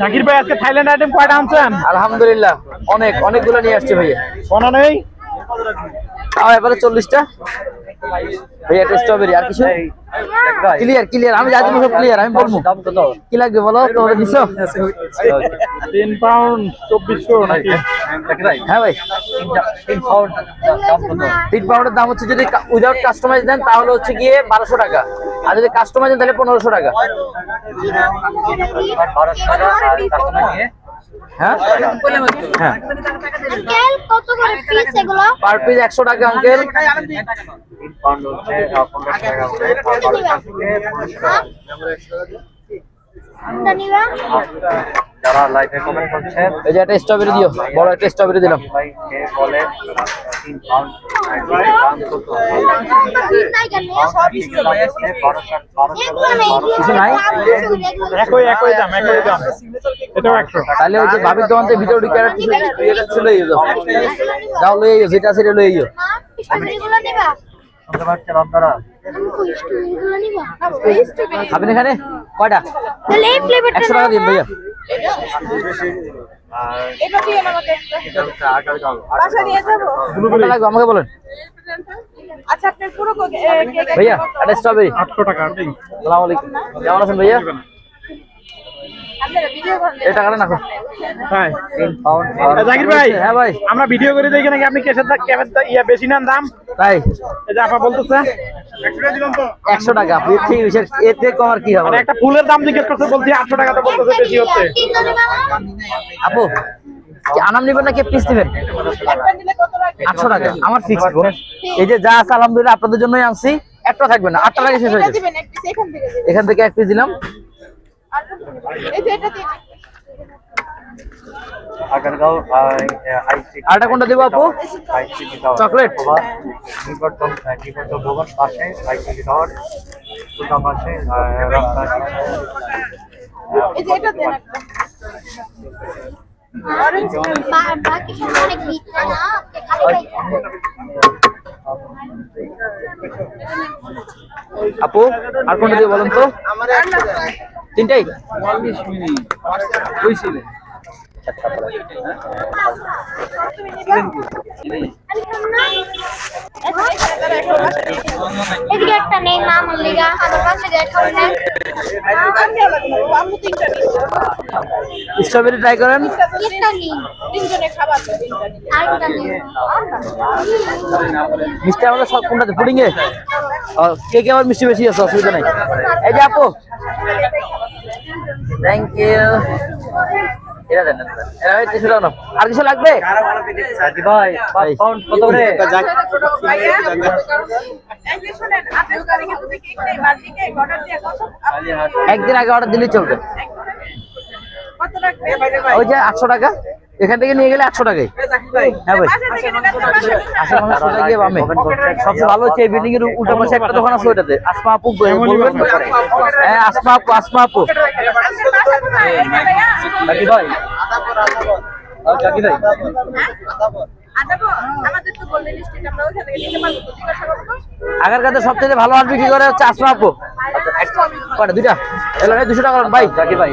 জাকির ভাই আজকে Thailand item কয়টা আনছেন? আলহামদুলিল্লাহ। অনেক অনেকগুলো নিয়ে আসছে ভাইয়া। কোন নেই তাও এবারে চল্লিশটা। ভাইয়া একটা স্ট্রবেরি আর কিছু? ক্লিয়ার ক্লিয়ার আমি জানি সব ক্লিয়ার আমি বলব। কি লাগবে বলো? তিন পাউন্ড চব্বিশশো নাকি? হ্যাঁ ভাই। তিন পাউন্ডের দাম হচ্ছে যদি উইদাউট কাস্টমাইজ দেন তাহলে হচ্ছে গিয়ে বারোশো টাকা। আর যদি কাস্টমাইজ দেন তাহলে পনেরোশো টাকা। হ্যাঁ? হ্যাঁ। পার পিস একশো টাকা আঙ্কেল যারা লাইভে কমেন্ট করছেন এই যে একটা স্ট্রবেরি দিও বড় একটা স্ট্রবেরি দিলাম। ভাই কে বলে তিন পাউন্ড দাম কত নাই কেন কিছু নাই একই একই দাম একই দাম। এটাও একশো। তাহলে ওই যে ভাবির দোকান থেকে ঢুকে একটা কিছু লই যাও। যাও লই যাও যেটা সেটা লই যাও। স্ট্রবেরিগুলো নিবা? শুনতে পাচ্ছেন আপনারা। আমি কই স্ট্রবেরিগুলো নিবা? খাবেন এখানে? কয়টা? তাহলে এই ফ্লেভারটা একশো টাকা দিন ভাইয়া। এটা দিয়ে আমাকে একটা বাসা নিয়ে যাব কোনটা লাগবে আমাকে বলেন আচ্ছা আপনার পুরো কো- এ, কেক ভাইয়া একটা স্ট্রবেরি আটশো টাকা সালাম আলাইকুম কেমন আছেন ভাইয়া? আপনারা ভিডিও করেন এই টাকাটা রাখো তাই তিন পাউন্ড এ, জাকির ভাই হ্যাঁ ভাই। আমরা ভিডিও করে দেখি নাকি আপনি কেসের ইয়া বেশি নেন দাম? তাই। আপা বলতেছে। একশো টাকা আপনি ঠিক আছে এতে কম আর কি হবে? একটা ফুলের দাম জিজ্ঞেস করতে বলছি আটশো টাকা তো বলতেছে বেশি হচ্ছে। আপু কি আনাম নিবেন নাকি পিস নেবেন? আটশো টাকা আমার ফিক্স এই যে যা আছে আলহামদুলিল্লাহ আপনাদের জন্যই আনছি। একটা থাকবে না আটটা টাকা শেষ হয়ে দিবেন এখান থেকে এক পিস দিলাম। আগারগাঁও কোনটা দেবো আপু? চকলেট? নিকটতম নিকটতম পাশে টাওয়ার দুটো পাশে রাস্তা আর কোনটা দিয়ে বলুন তো? তিনটাই? এদিকে একটা নেই লিগা আমার তিনটা স্ট্রবেরি ট্রাই করেন। মিষ্টি আমাদের সব কোনটাতে? পুডিং এ? কে কে আবার মিষ্টি বেশি আছে? অসুবিধা নাই। এই যে আপু। থ্যাংক ইউ এটা দেন এটা হয় তিনশো টাকা আর কিছু লাগবে? ভাই পাউন্ড কত করে? ভাইয়া এই যে শুনেন আপনার গাড়িকে যদি কেক নেই বাড়তি কেক অর্ডার দিয়ে কত? আপনি একদিন আগে অর্ডার দিলে চলবে। ওই যে আটশো টাকা। এখান থেকে নিয়ে গেলে একশো টাকাই হ্যাঁ ভাই। সোজা গিয়ে বামে। সবচেয়ে ভালো হচ্ছে এই বিল্ডিং এর উল্টা পাশে একটা দোকান আছে ওইটাতে। আসমা আপু বলবেন হ্যাঁ আসমা আপু আসমা আপু। জাকি ভাই। আর জাকি ভাই। আমাদের তো গোল্ডেন স্ট্রিট আমরা ওখান থেকে নিতে পারব তো। জিজ্ঞাসা করব আগের কাছে সবচেয়ে ভালো আর বিক্রি করে হচ্ছে আসমা আপু। আচ্ছা এক- দুইটা? এলো দুশো টাকা ভাই জাকি ভাই।